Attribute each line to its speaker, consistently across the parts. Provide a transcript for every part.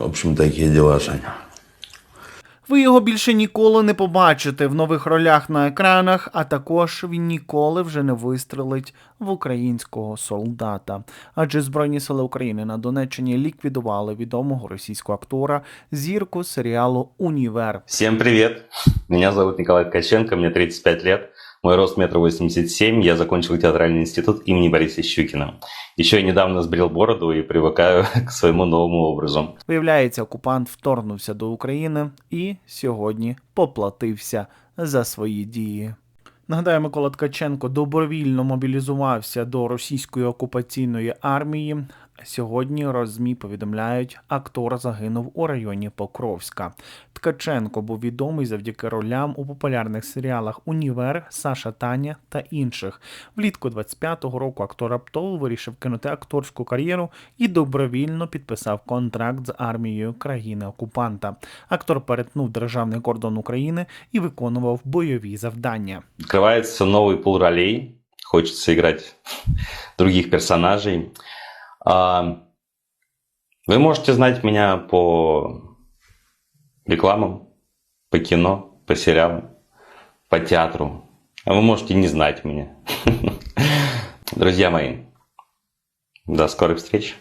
Speaker 1: В общем, такие дела, Саня.
Speaker 2: Ви його більше ніколи не побачите в нових ролях на екранах, а також він ніколи вже не вистрелить в українського солдата. Адже Збройні сили України на Донеччині ліквідували відомого російського актора зірку серіалу Універ.
Speaker 3: Всем привет! Меня зовут Николай Ткаченко, мне 35 лет. Мой рост метр восемьдесят семь. Я закончил театральный институт имени Бориса Щукина. Еще я недавно сбрил бороду и привыкаю к своему новому образу.
Speaker 2: Виявляється, окупант вторгнувся до України і сьогодні поплатився за свої дії. Нагадаю, Микола Ткаченко добровільно мобілізувався до російської окупаційної армії. Сьогодні розмі повідомляють, актор загинув у районі Покровська. Ткаченко був відомий завдяки ролям у популярних серіалах Універ, Саша Таня та інших. Влітку 25-го року актор раптово вирішив кинути акторську кар'єру і добровільно підписав контракт з армією країни-окупанта. Актор перетнув державний кордон України і виконував бойові завдання.
Speaker 3: Открывается новый пул ролей. Хочется играть других персонажей. А, Вы можете знать меня по рекламам, по кино, по сериалам, по театру. А вы можете не знать меня. Друзья мои, до скорых встреч.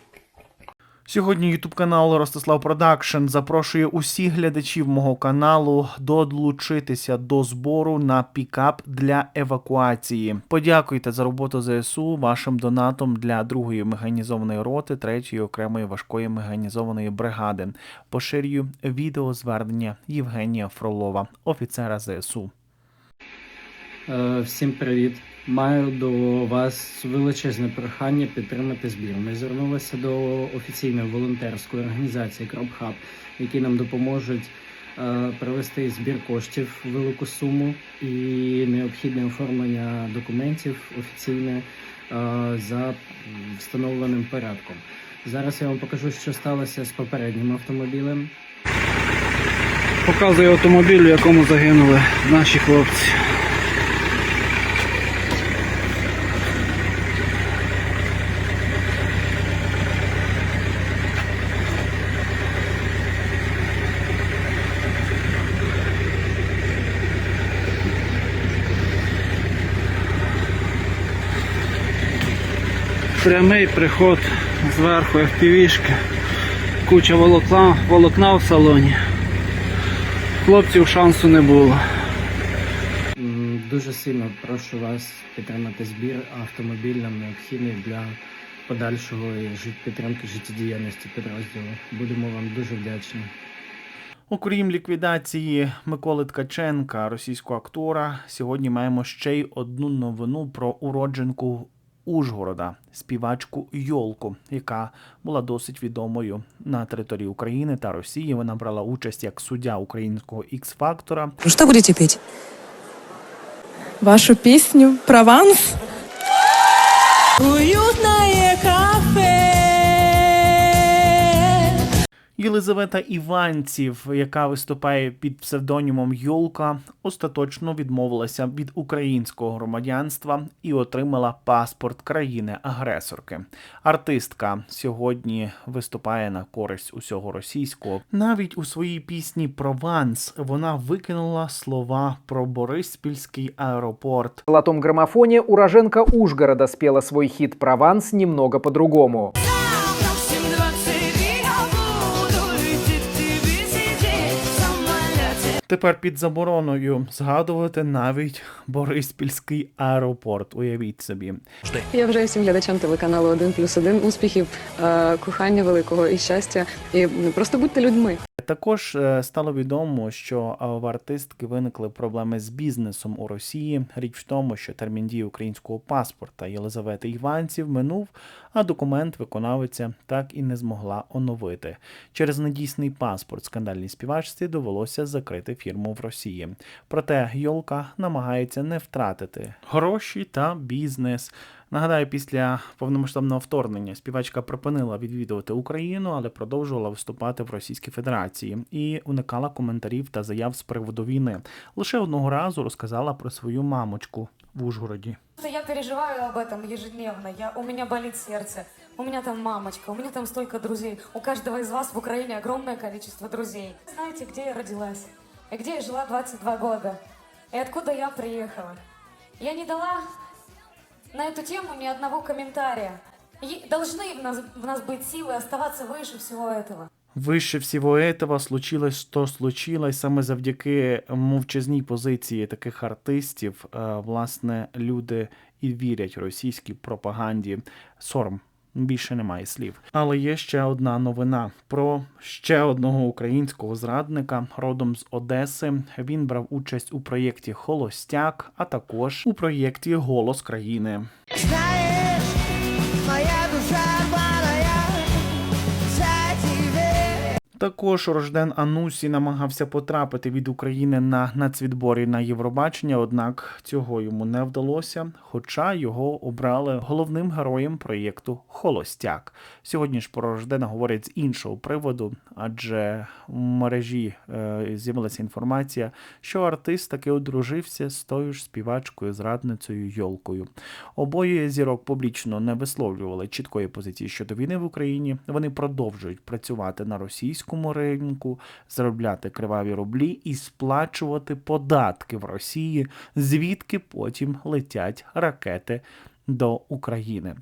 Speaker 2: Сьогодні Ютуб канал Ростислав Продакшн запрошує усіх глядачів мого каналу долучитися до збору на пікап для евакуації. Подякуйте за роботу ЗСУ вашим донатом для другої механізованої роти третьої окремої важкої механізованої бригади. Поширюю відеозвернення Євгенія Фролова, офіцера ЗСУ.
Speaker 4: Е, Всім привіт! Маю до вас величезне прохання підтримати збір. Ми звернулися до офіційної волонтерської організації Кропхаб, які нам допоможуть е, провести збір коштів велику суму і необхідне оформлення документів офіційне е, за встановленим порядком. Зараз я вам покажу, що сталося з попереднім автомобілем.
Speaker 5: Показую автомобіль, в якому загинули наші хлопці. Прямий приход зверху FPV-шки, куча волокна, волокна в салоні. Хлопців шансу не було.
Speaker 4: Дуже сильно прошу вас підтримати збір. Автомобіль нам необхідний для подальшого підтримки життєдіяльності підрозділу. Будемо вам дуже вдячні.
Speaker 2: Окрім ліквідації Миколи Ткаченка, російського актора, сьогодні маємо ще й одну новину про уродженку Ужгорода, співачку Йолку, яка була досить відомою на території України та Росії. Вона брала участь як суддя українського X-фактора.
Speaker 6: Що Что будете піти?
Speaker 7: вашу пісню «Прованс». Уютное
Speaker 2: Єлизавета Іванців, яка виступає під псевдонімом Йолка, остаточно відмовилася від українського громадянства і отримала паспорт країни-агресорки. Артистка сьогодні виступає на користь усього російського. Навіть у своїй пісні Прованс вона викинула слова про Бориспільський аеропорт.
Speaker 8: В золотом граммофоне уроженка Ужгорода спела свой хит «Прованс» немного по-другому.
Speaker 2: Тепер під забороною згадувати навіть Бориспільський аеропорт. Уявіть собі.
Speaker 9: Я бажаю всім глядачам телеканалу 1 плюс 1 успіхів, е, кохання великого і щастя. І просто будьте людьми.
Speaker 2: Також е, стало відомо, що в артистки виникли проблеми з бізнесом у Росії. Річ в тому, що термін дії українського паспорта Єлизавети Іванців минув, а документ виконавиця так і не змогла оновити. Через недійсний паспорт скандальній співачці довелося закрити фірму в Росії. Проте Йолка намагається не втратити гроші та бізнес. Нагадаю, після повномасштабного вторгнення співачка припинила відвідувати Україну, але продовжувала виступати в Російській Федерації і уникала коментарів та заяв з приводу війни. Лише одного разу розказала про свою мамочку в Ужгороді.
Speaker 10: Я переживаю об этом ежедневно. Я, у меня болит сердце.
Speaker 1: У меня там мамочка, у меня там столько друзей. У каждого из вас в Украине огромное количество друзей. Знаете, где я родилась? И где я жила 22 года? И откуда я приехала? Я не дала на эту тему ни одного комментария. И должны в нас, в нас быть силы оставаться выше всего этого.
Speaker 2: Вище всього этого случилось, що случилось саме завдяки мовчазній позиції таких артистів. е, Власне, люди і вірять російській пропаганді. Сором. Більше немає слів. Але є ще одна новина про ще одного українського зрадника родом з Одеси. Він брав участь у проєкті Холостяк, а також у проєкті Голос країни.
Speaker 6: Знаєш, моя душа
Speaker 2: Також Рожден Анусі намагався потрапити від України на нацвідборі на Євробачення, однак цього йому не вдалося. Хоча його обрали головним героєм проєкту Холостяк. Сьогодні ж про Рождена говорять з іншого приводу, адже в мережі е, з'явилася інформація, що артист таки одружився з тою ж співачкою зрадницею Йолкою. Обоє зірок публічно не висловлювали чіткої позиції щодо війни в Україні. Вони продовжують працювати на російському ринку, заробляти криваві рублі і сплачувати податки в Росії, звідки потім летять ракети. До України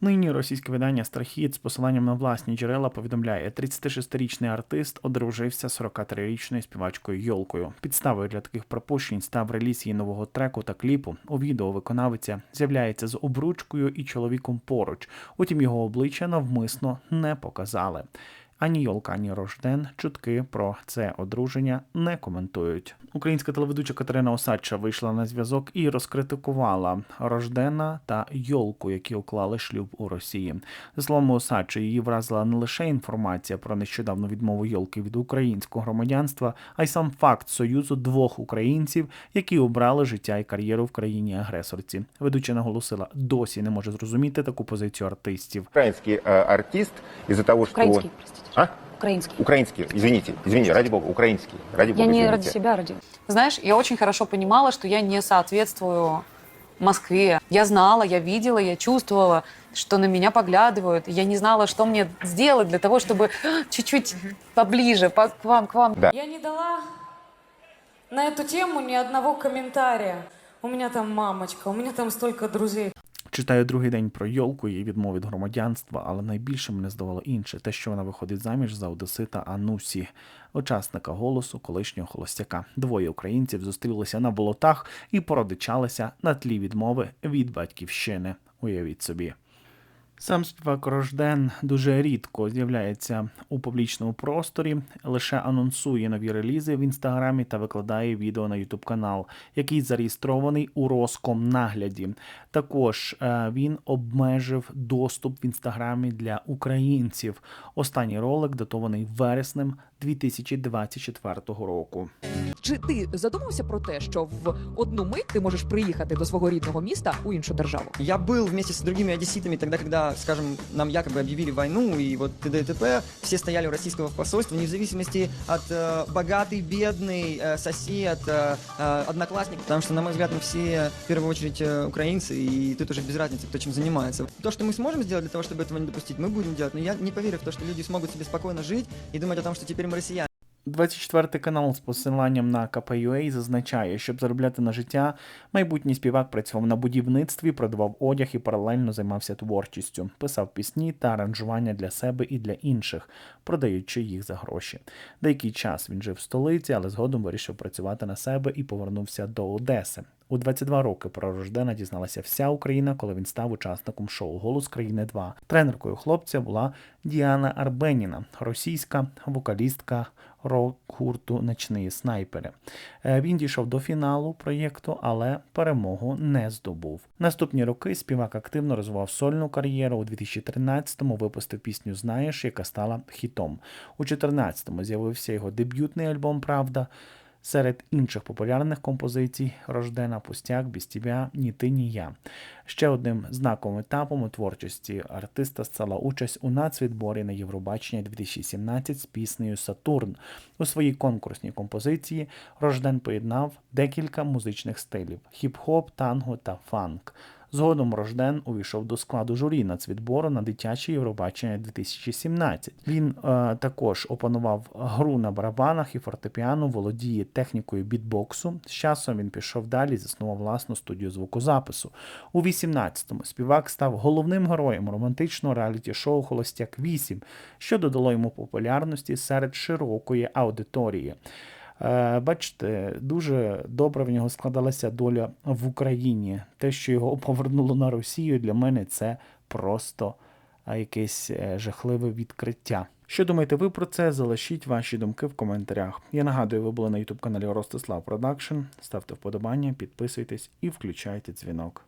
Speaker 2: нині російське видання Страхіт з посиланням на власні джерела повідомляє, 36-річний артист одружився 43-річною співачкою Йолкою. Підставою для таких пропущень став реліз її нового треку та кліпу. У відео виконавиця з'являється з обручкою і чоловіком поруч. Утім, його обличчя навмисно не показали. Ані Йолка, ані Рожден чутки про це одруження не коментують. Українська телеведуча Катерина Осадча вийшла на зв'язок і розкритикувала Рождена та Йолку, які уклали шлюб у Росії. За словами Осадча, її вразила не лише інформація про нещодавну відмову Йолки від українського громадянства, а й сам факт союзу двох українців, які обрали життя і кар'єру в країні агресорці. Ведуча наголосила, досі не може зрозуміти таку позицію артистів.
Speaker 10: украинский э, артист из-за того, что...
Speaker 9: Украинский, простите.
Speaker 10: А?
Speaker 9: Украинский.
Speaker 10: Украинский, извините, извини, ради бога, украинский, ради бога,
Speaker 9: Я не
Speaker 10: извините.
Speaker 9: ради себя, ради...
Speaker 11: Знаешь, я очень хорошо понимала, что я не соответствую Москве. Я знала, я видела, я чувствовала, что на меня поглядывают. Я не знала, что мне сделать для того, чтобы чуть-чуть поближе, по- к вам, к вам.
Speaker 10: Да.
Speaker 1: Я не дала на эту тему ни одного комментария. У меня там мамочка, у меня там столько друзей.
Speaker 2: Читаю другий день про Йолку, її відмови від громадянства, але найбільше мене здавало інше, те, що вона виходить заміж за Одесита Анусі, учасника голосу колишнього холостяка. Двоє українців зустрілися на болотах і породичалися на тлі відмови від батьківщини. Уявіть собі. Сам співак дуже рідко з'являється у публічному просторі, лише анонсує нові релізи в інстаграмі та викладає відео на Ютуб канал, який зареєстрований у Роскомнагляді. Також е, він обмежив доступ в інстаграмі для українців. Останній ролик датований вереснем 2024 року.
Speaker 12: Чи ти задумався про те, що в одну мить ти можеш приїхати до свого рідного міста у іншу державу?
Speaker 13: Я был вместе с другими одесситами тогда, когда, скажем, нам якобы объявили войну, и вот т.д. и т.п. все стояли у российского посольства, вне зависимости от э, богатый, бедный, э, сосед, э, э, одноклассник, потому что, на мой взгляд, мы все в первую очередь э, украинцы, и тут уже без разницы, кто чем занимается. То, что мы сможем сделать для того, чтобы этого не допустить, мы будем делать, но я не поверю в то, что люди смогут себе спокойно жить и думать о том, что теперь мы россияне.
Speaker 2: 24 канал з посиланням на КПЮА зазначає, щоб заробляти на життя, майбутній співак працював на будівництві, продавав одяг і паралельно займався творчістю, писав пісні та аранжування для себе і для інших, продаючи їх за гроші. Деякий час він жив в столиці, але згодом вирішив працювати на себе і повернувся до Одеси. У 22 роки про Рождена дізналася вся Україна, коли він став учасником шоу Голос країни 2 Тренеркою хлопця була Діана Арбеніна, російська вокалістка рок-гурту Ночні снайпери. Е, Він дійшов до фіналу проєкту, але перемогу не здобув. Наступні роки співак активно розвивав сольну кар'єру. У 2013-му випустив пісню Знаєш, яка стала хітом. У 2014-му з'явився його дебютний альбом Правда. Серед інших популярних композицій Рождена Пустяк, тебе, ні ти, ні я. Ще одним знаковим етапом у творчості артиста стала участь у нацвідборі на Євробачення 2017 з піснею Сатурн. У своїй конкурсній композиції Рожден поєднав декілька музичних стилів: хіп-хоп, танго та фанк. Згодом Рожден увійшов до складу журі нацвідбору на дитяче Євробачення 2017. Він е, також опанував гру на барабанах і фортепіано, володіє технікою бітбоксу. З часом він пішов далі заснував власну студію звукозапису. У 18-му співак став головним героєм романтичного реаліті-шоу Холостяк 8, що додало йому популярності серед широкої аудиторії. Е, Бачите, дуже добре в нього складалася доля в Україні. Те, що його повернуло на Росію, для мене це просто якесь е, жахливе відкриття. Що думаєте ви про це? Залишіть ваші думки в коментарях. Я нагадую, ви були на youtube каналі Ростислав Продакшн. Ставте вподобання, підписуйтесь і включайте дзвінок.